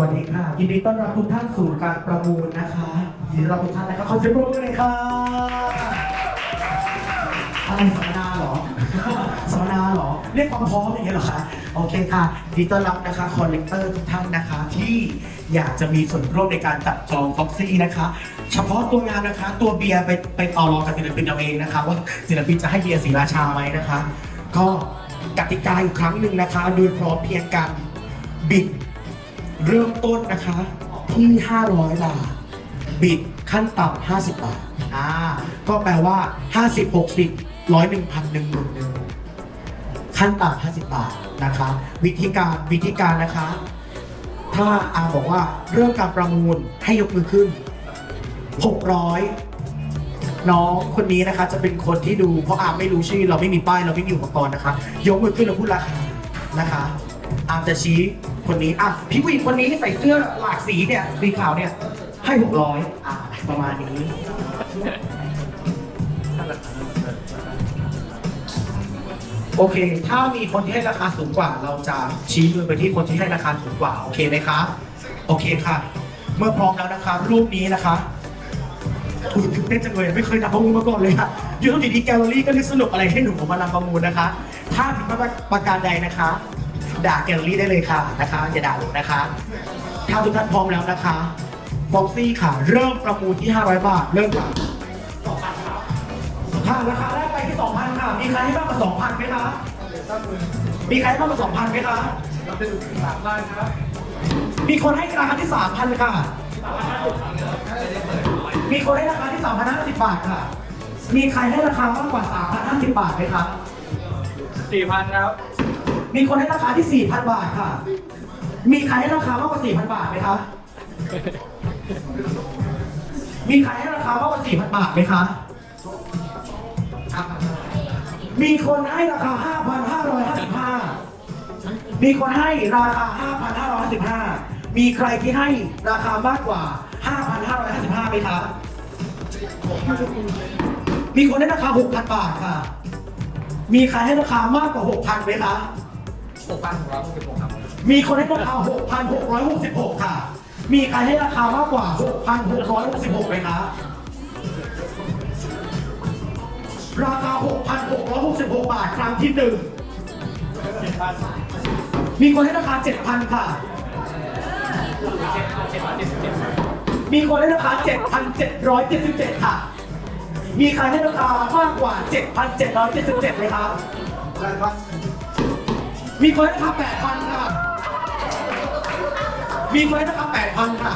วัสดีค่ะ ยินดีต้อนรับทุกท่านสู่การประมูลนะคะยินดีต้อนรับทุกท่านนะคะขอเสียงปรบมือเลยค่ะอะไรสัมมนาเหรอ สัมมนาเหรอ เรียกความพร้อมอย่างเงี้ยเหรอคะโอเคค่ะยินดีต้อนรับนะคะคอลเลกเตอร์ทุกท่านนะคะ ที่อยากจะมีส่วนร่วมในการจับจองฟ็อกซี่นะคะ เฉพาะตัวงานนะคะ ตัวเบียร์ไปไปต่อรองกับศิลปินเอาเองนะคะ ว่าศิลปินจะให้เบียร์ศรีราชาไหมนะคะ ก็กติกาอีกครั้งหนึ่งนะคะ โดยพร้อมเพียงกันบิด เริ่มต้นนะคะที่ 500บาทบิดขั้นต่ำ50 บาท อ่า ก็แปลว่า 50 60 100 1,000 1 1 1ขั้นต่ำ50 บาทนะคะ วิธีการวิธีการนะคะ ถ้าอาบอกว่าเริ่มการประมูลให้ยกมือขึ้น 600น้องคนนี้นะคะจะเป็นคนที่ดูเพราะอาไม่รู้ชื่อ เราไม่มีป้ายเราไม่มีอุปกรณ์นะคะ ยกมือขึ้นแล้วพูดราคานะคะ อาจะชี้ คนนี้อะพี่ผู้หญิงคนนี้ใส่เสื้อหลากสีเนี่ยสีขาวเนี่ยให้หกร้อยอะประมาณนี้โอเค ถ้ามีคนที่ให้ราคาสูงกว่า เราจะชี้มือไปที่คนที่ให้ราคาสูงกว่า โอเคไหมคะ โอเคค่ะ เมื่อพร้อมแล้วนะคะ รูปนี้นะคะถูกตื่นเต้นจังเลยไม่เคยทำประมูลมาก่อนเลยค่ะอยูทูบดีๆแกลเลอรี่ก็นึกสนุกอะไรให้หนูมาทำประมูลนะคะ ถ้าผิดประการใดนะคะ ด่าแกลเลอรี่ได้เลยค่ะนะคะอย่าด่าหนูนะคะ ถ้าทุกท่านพร้อมแล้วนะคะฟ็อกซี่ค่ะ เริ่มประมูลที่ 500 บาท เริ่มค่ะค่ะราคาแรกไปที่ 2,000 ค่ะ มีใครให้มากกว่า2,000ไหมคะมีใครให้มากกว่า2,000ไหมคะมีคนให้ราคาที่ 3,000 ค่ะ มีคนให้ราคาที่3,050บาทค่ะ มีใครให้ราคามากกว่า3,050บาทไหมคะสี่พันครับ มีคนให้ราคาที่ 4,000 บาทค่ะ มีใครให้ราคามากกว่า 4,000 บาทไหมคะ มีใครให้ราคามากกว่า 4,000 บาทไหมคะ มีคนให้ราคา 5,555 มีคนให้ราคา 5,555 มีใครที่ให้ราคามากกว่า 5,555ไหมคะ มีคนให้ราคา 6,000 บาทค่ะมีใครให้ราคามากกว่า 6,000ไหมคะ หกพันหกร้อยหกสิบหกครับมีคนให้ราคา6,666 ค่ะ มีใครให้ราคามากกว่า 6,666ไหมคะ ราคา 6,666 บาทครั้งที่หนึ่ง มีคนให้ราคา 7,000 ค่ะ มีคนให้ราคา 7,777 ค่ะ มีใครให้ราคามากกว่า 7,777ไหมคะ มีคนให้ราคา8,000ค่ะ มีคนให้ราคา8,000ค่ะ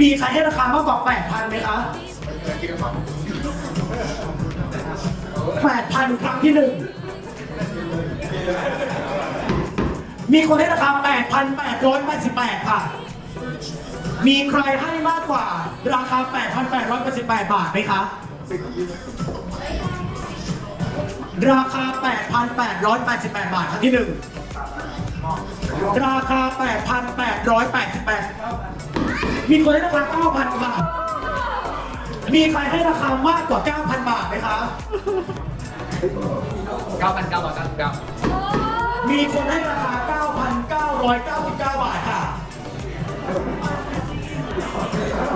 มีใครให้ราคามากกว่า8,000ไหมคะ8,000ครั้งที่หนึ่ง มีคนให้ราคา8,888ค่ะ มีใครให้มากกว่า ราคา8,888บาทไหมคะ ราคา 8,888 บาทครั้งที่หนึ่ง ราคา 8,888 มีคนให้ราคา 9,000 บาท มีใครให้ราคามากกว่า 9,000 บาทไหมคะเก้าพันเก้าร้อยเก้าสิบเก้ามีคนให้ราคา 9,999 บาทค่ะ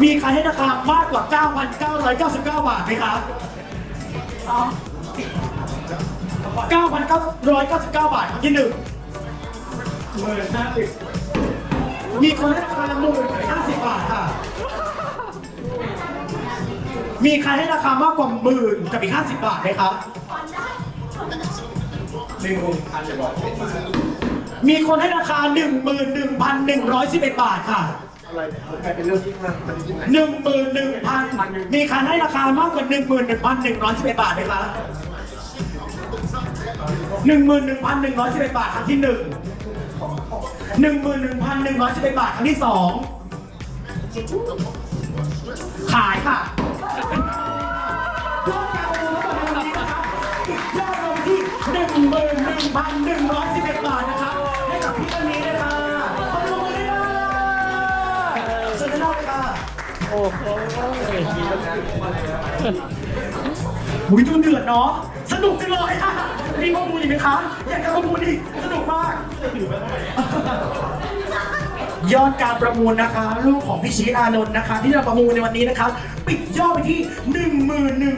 มีใครให้ราคามากกว่า 9,999 บาทไหมคะ9,999 บาทครั้งที่หนึ่ง หมื่นห้าสิบมีคนให้ราคาหมื่นห้าสิบบาทค่ะ มีใครให้ราคามากกว่าหมื่นกับอีกห้าสิบบาทไหมครับหนึ่งหมื่นพันเจ็ดร้อยมีคนให้ราคาหนึ่งหมื่นหนึ่งพันหนึ่งร้อยสิบเอ็ดบาทค่ะกลายเป็นเรื่องที่มันมันที่ไหนหนึ่งหมื่นหนึ่งพันมีใครให้ราคามากกว่าหนึ่งหมื่นหนึ่งพันหนึ่งร้อยสิบเอ็ดบาทไหมคะหนึ่งหมื่นหนึ่งพันหนึ่งร้อยสิบเอ็ดบาทครั้งที่หนึ่ง หนึ่งหมื่นหนึ่งพันหนึ่งร้อยสิบเอ็ดบาทครั้งที่สองขายค่ะยอดการประมูลทั้งหมดในวันนี้นะครับยอดลงที่หนึ่งหมื่นหนึ่งพันหนึ่งร้อยสิบเอ็ดบาทนะครับให้กับพี่คนนี้นะคะขอบคุณเลยค่ะเชิญด้านนอกเลยค่ะโอ้โหหุยดูเดือดเนาะสนุกจังเลยอะ มีประมูลอีกไหมคะ อยากจะประมูลอีกสนุกมาก ยอดการประมูลนะคะลูกของพี่ชีอานนท์นะคะ ที่เราประมูลในวันนี้นะคะ ปิดยอดไปที่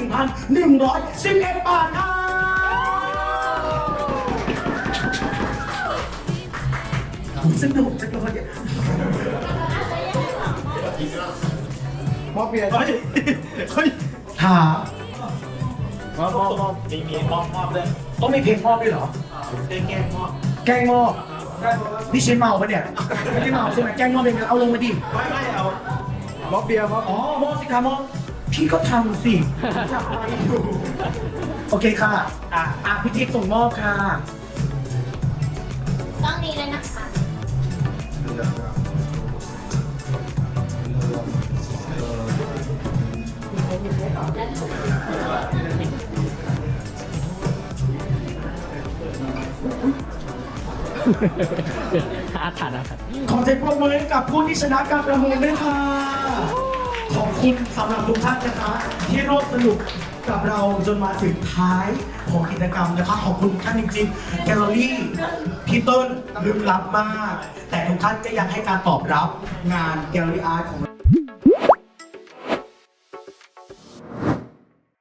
11,111 บาทค่ะ สนุกจังเลยมอบเบียร์เฮ้ยเฮ้ยหามอบมอบมอบมีมีมอบมอบเลย ต้องมีเพลงมอบด้วยเหรอเต้นแก้มอบแกล้งมอบนี่ชินเมาปะเนี่ย ไม่ได้เมาใช่ไหมแกล้งมอบเองเอาลงมาดิ ไม่ไม่เอามอบเบียร์มอบอ๋อมอบสิคะมอบพี่ก็ทำสิอยากไปอยู่ โอเคค่ะ อะอะพี่ทิพย์ส่งมอบค่ะ ต้องนี้เลยนะคะ อาถรรพ์อาถรรพ์ขอเสียงปรบมือให้กับผู้ที่ชนะการประมูลด้วยค่ะ ขอบคุณสำหรับทุกท่านนะคะ ที่ร่วมสนุกกับเราจนมาถึงท้ายของกิจกรรมนะคะขอบคุณทุกท่านจริงๆแกลเลอรี่พี่เต้นลึกลับมาก แต่ทุกท่านก็ยังให้การตอบรับงานแกลเลอรี่อาร์ตของเรา